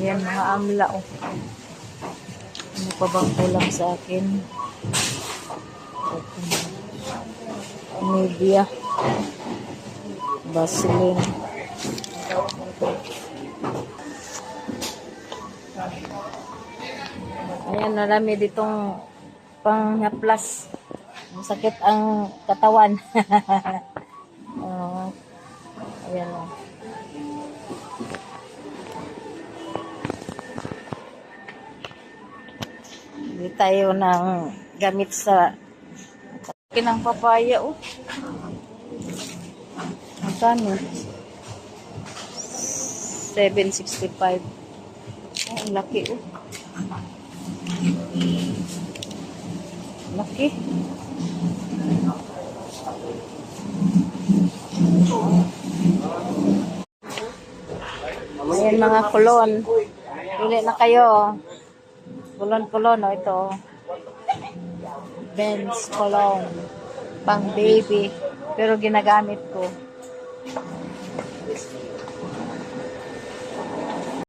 Ayan, mga amla, oh. Ano pa bang kulang sa akin? Nivea. Vaseline. Ayan, marami ditong pang-plus. Masakit ang katawan. Ayan o. Hindi tayo ng gamit sa kinang papaya oh. Magkano? 765. Oh, ang laki oh. Laki. Ayan mga kulon. Pili na kayo. Kulon-kulon, oh, ito. Benz kulon. Pang baby. Pero ginagamit ko.